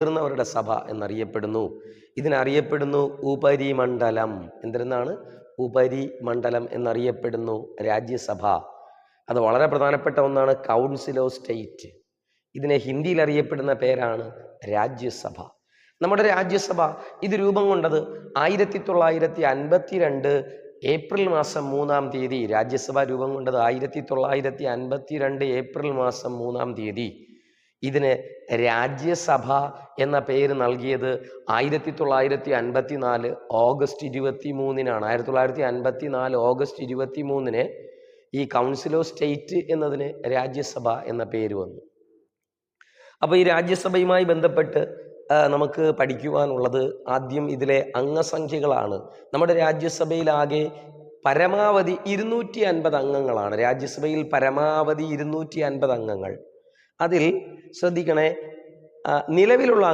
മുതിർന്നവരുടെ സഭ എന്നറിയപ്പെടുന്നു. ഇതിനറിയപ്പെടുന്നു ഉപരിമണ്ഡലം. എന്തിരുന്നാണ് ഉപരിമണ്ഡലം എന്നറിയപ്പെടുന്നു രാജ്യസഭ. അത് വളരെ പ്രധാനപ്പെട്ട ഒന്നാണ് കൗൺസിൽ ഓഫ് സ്റ്റേറ്റ്. ഇതിനെ ഹിന്ദിയിൽ അറിയപ്പെടുന്ന പേരാണ് രാജ്യസഭ. നമ്മുടെ രാജ്യസഭ ഇത് രൂപം കൊണ്ടത് ആയിരത്തി തൊള്ളായിരത്തി അൻപത്തി രണ്ട് ഏപ്രിൽ മാസം മൂന്നാം തീയതി. രാജ്യസഭ രൂപം കൊണ്ടത് ആയിരത്തി തൊള്ളായിരത്തി അൻപത്തി രണ്ട് ഏപ്രിൽ മാസം മൂന്നാം തീയതി. ഇതിന് രാജ്യസഭ എന്ന പേര് നൽകിയത് ആയിരത്തി തൊള്ളായിരത്തി അൻപത്തി നാല് ഓഗസ്റ്റ് ഇരുപത്തി മൂന്നിനാണ് ആയിരത്തി തൊള്ളായിരത്തി അൻപത്തി നാല് ഓഗസ്റ്റ് ഇരുപത്തി മൂന്നിന് ഈ കൗൺസിൽ ഓഫ് സ്റ്റേറ്റ് എന്നതിന് രാജ്യസഭ എന്ന പേര് വന്നു. അപ്പോൾ ഈ രാജ്യസഭയുമായി ബന്ധപ്പെട്ട് നമുക്ക് പഠിക്കുവാനുള്ളത് ആദ്യം ഇതിലെ അംഗസംഖ്യകളാണ്. നമ്മുടെ രാജ്യസഭയിലാകെ പരമാവധി ഇരുന്നൂറ്റി അൻപത് അംഗങ്ങളാണ്. രാജ്യസഭയിൽ പരമാവധി ഇരുന്നൂറ്റി അൻപത് അംഗങ്ങൾ. അതിൽ ശ്രദ്ധിക്കണേ നിലവിലുള്ള